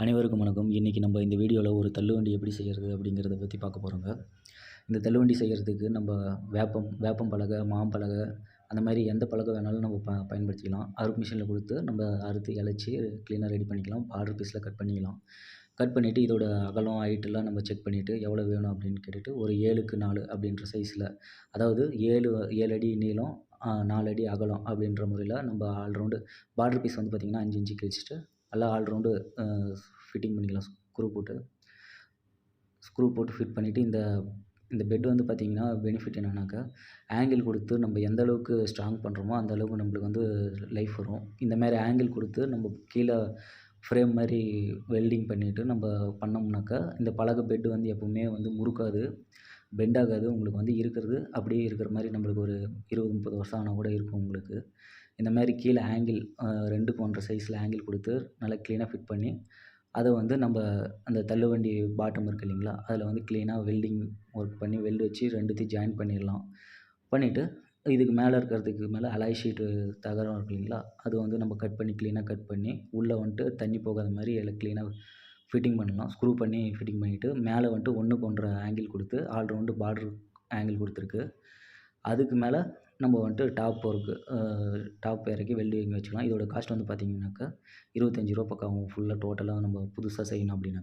அனைவருக்கும் வணக்கம். இன்றைக்கி நம்ம இந்த வீடியோவில் ஒரு தள்ளுவண்டி எப்படி செய்கிறது அப்படிங்கிறத பற்றி பார்க்க போகிறோங்க இந்த தள்ளுவண்டி செய்கிறதுக்கு நம்ம வேப்பம் வேப்பம் பலகை மாம்பலகை அந்த மாதிரி எந்த பலகை வேணாலும் நம்ம ப பயன்படுத்திக்கலாம். அறுப்பு மிஷினில் கொடுத்து நம்ம அறுத்து இலச்சி க்ளீனாக ரெடி பண்ணிக்கலாம். பார்டர் பீஸில் கட் பண்ணிக்கலாம். கட் பண்ணிவிட்டு இதோட அகலம் ஹைட்டெல்லாம் நம்ம செக் பண்ணிவிட்டு எவ்வளோ வேணும் அப்படின்னு கேட்டுட்டு ஒரு ஏழுக்கு நாலு அப்படின்ற சைஸில் அதாவது ஏழு ஏழு அடி நீளம் நாலு அடி அகலம் அப்படின்ற முறையில் நம்ம ஆல்ரவுண்டு பார்டர் பீஸ் வந்து பார்த்திங்கன்னா அஞ்சு இன்ச்சு கிழிச்சிட்டு நல்லா ஆல்ரவுண்டு ஃபிட்டிங் பண்ணிக்கலாம். ஸ்க்ரூ போட்டு. ஸ்க்ரூ போட்டு ஃபிட் பண்ணிவிட்டு இந்த இந்த பெட் வந்து பார்த்திங்கன்னா பெனிஃபிட் என்னென்னாக்கா ஆங்கிள் கொடுத்து நம்ம எந்த அளவுக்கு ஸ்ட்ராங் பண்ணுறோமோ அந்த அளவுக்கு நம்மளுக்கு வந்து லைஃப் வரும். இந்த மாதிரி ஆங்கிள் கொடுத்து நம்ம கீழே ஃப்ரேம் மாதிரி வெல்டிங் பண்ணிவிட்டு நம்ம பண்ணோம்னாக்கா இந்த பலகை பெட்டு வந்து எப்போவுமே வந்து முறுக்காது. பெண்ட் ஆகாது உங்களுக்கு வந்து இருக்கிறது அப்படியே இருக்கிற மாதிரி நம்மளுக்கு ஒரு இருபது முப்பது வருஷம் ஆனால் கூட இருக்கும் உங்களுக்கு. இந்த மாதிரி கீழே ஆங்கிள் ரெண்டு போன்ற சைஸில் ஆங்கிள் கொடுத்து நல்லா க்ளீனாக ஃபிட் பண்ணி அதை வந்து நம்ம அந்த தள்ளுவண்டி பாட்டம் இருக்குது இல்லைங்களா அதில் வந்து க்ளீனாக வெல்டிங் ஒர்க் பண்ணி வெல்டு வச்சு ரெண்டுத்தையும் ஜாயின் பண்ணிடலாம். பண்ணிவிட்டு இதுக்கு மேலே இருக்கிறதுக்கு மேலே அலாய் ஷீட்டு தகரம் இருக்கு இல்லைங்களா அது வந்து நம்ம கட் பண்ணி க்ளீனாக கட் பண்ணி உள்ளே வந்துட்டு தண்ணி போகாத மாதிரி எல்லாம் க்ளீனாக ஃபிட்டிங் பண்ணலாம் ஸ்க்ரூ பண்ணி ஃபிட்டிங் பண்ணிவிட்டு மேலே வந்துட்டு ஒன்று போன்ற ஆங்கிள் கொடுத்து ஆல் ரவுண்டு பார்ட்ரு ஆங்கிள் கொடுத்துருக்கு. அதுக்கு மேலே நம்ம வந்துட்டு டாப் ஒர்க்கு டாப் இறக்கி வெல்டிங் வச்சுக்கலாம். இதோட காஸ்ட் வந்து பார்த்திங்கனாக்கா இருபத்தஞ்சி ரூபா பக்கம் ஆகும். ஃபுல்லாக டோட்டலாக நம்ம புதுசாக செய்யணும் அப்படின்னா